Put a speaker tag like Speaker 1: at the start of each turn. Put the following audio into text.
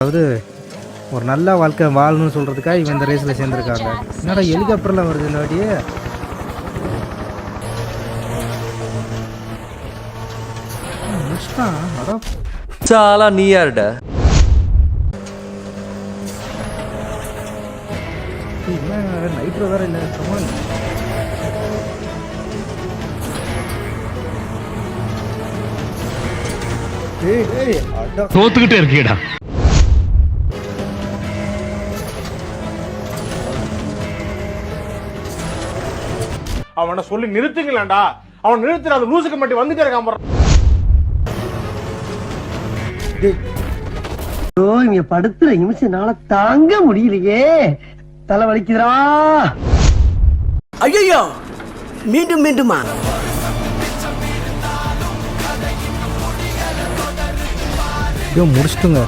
Speaker 1: அதாவது ஒரு நல்ல வாழ்க்கை வாழணும்னு சொல்கிறதுக்காக இவன் இந்த ரேஸில் சேர்ந்துருக்காங்க. என்னடா ஹெலிகாப்டரில் வருது இந்த சாலா
Speaker 2: நீ யாருடா?
Speaker 1: நைட்ரோ வேற இல்லை கமான்
Speaker 3: தோத்துக்கிட்டே இருக்கீடா
Speaker 4: அவனை சொல்லி நிறுத்துங்களேன்டா. அவன் நிறுத்துற அந்த லூசுக்கு மட்டும் வந்துட்டே இருக்கான்
Speaker 5: இங்க படுத்துற நிமிஷம்னால தாங்க முடியலையே. தலை வலிக்குதுடா. ஐயோ மீண்டும் மீண்டுமா?
Speaker 1: ஐயோ முடிச்சிட்டுங்க.